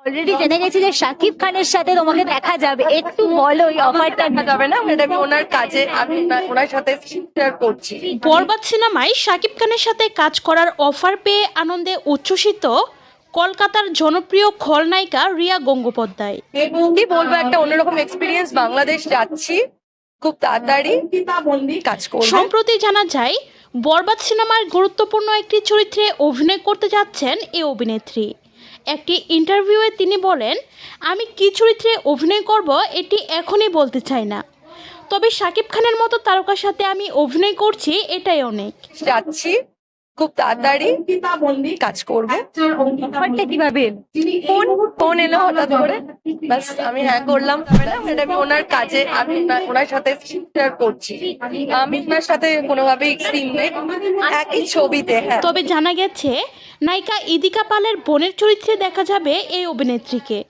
Already জেনে গেছি যে শাকিব খানের সাথে তোমাকে দেখা যাবে। একটু বলো এই অফারটা দেখা যাবে না এটা আমি ওনার কাজে আমি ওনার- সাথে শেয়ার করছি। বরবাদ সিনেমায় শাকিব খানের সাথে কাজ করার অফার পেয়ে আনন্দে উচ্ছ্বসিত কলকাতার জনপ্রিয় খলনায়িকা রিয়া গঙ্গোপাধ্যায়। কি বলব একটা অন্যরকম এক্সপিরিয়েন্স বাংলাদেশ যাচ্ছি খুব তাড়াতাড়ি কাজ করব। সম্প্রতি জানা যায় বরবাদ সিনেমার গুরুত্বপূর্ণ একটি চরিত্রে অভিনয় করতে যাচ্ছেন এই অভিনেত্রী। একটি ইন্টারভিউয়ে তিনি বলেন, আমি কি চরিত্রে অভিনয় করব এটি এখনই বলতে চাই না। তবে সাকিব খানের মতো তারকার সাথে আমি অভিনয় করছি এটাই অনেক। যাচ্ছি। খুব তাড়াতাড়ি কাজ করব। কীভাবে? ফোন ফোন এলো হঠাৎ করে। ব্যাস আমি হ্যাঁ করলাম। এটা আমি ওনার কাজে আমি ওনার- ওনার সাথে শেয়ার করছি। আমি ওনার সাথে কোনোভাবেই সিন নেই। একই ছবিতে হ্যাঁ। তবে জানা গেছে নায়িকা ইদিকা পালের বোনের চরিত্রে দেখা যাবে এই অভিনেত্রীকে।